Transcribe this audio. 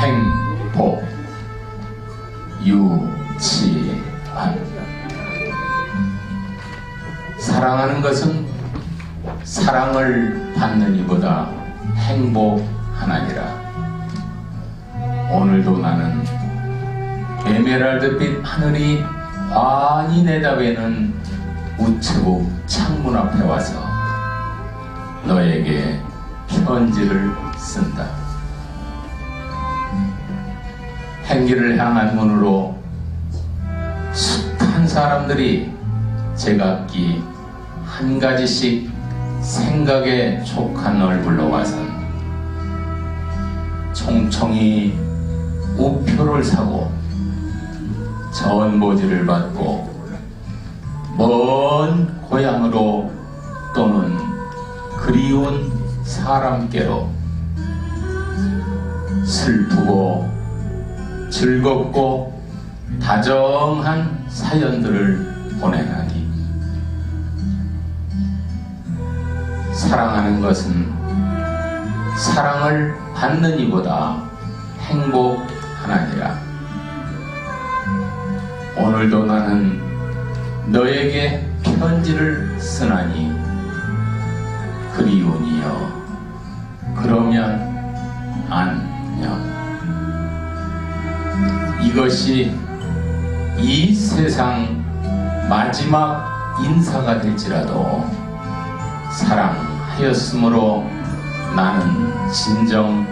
행복 유치한 사랑하는 것은 사랑을 받는 이보다 행복하나니라 오늘도 나는 에메랄드빛 하늘이 환히 내다보는 우체국 창문 앞에 와서 너에게 편지를 쓴다. 행기를 향한 문으로 숱한 사람들이 제각기 한 가지씩 생각에 촉한 얼굴로 와선 총총히 우표를 사고 전보지를 받고 먼 고향으로 또는 그리운 사람께로 슬프고 즐겁고 다정한 사연들을 보내나니 사랑하는 것은 사랑을 받는 이보다 행복하나니라. 오늘도 나는 너에게 편지를 쓰나니 그리운이여 그러면 안 이것이 이 세상 마지막 인사가 될지라도 사랑하였으므로 나는 진정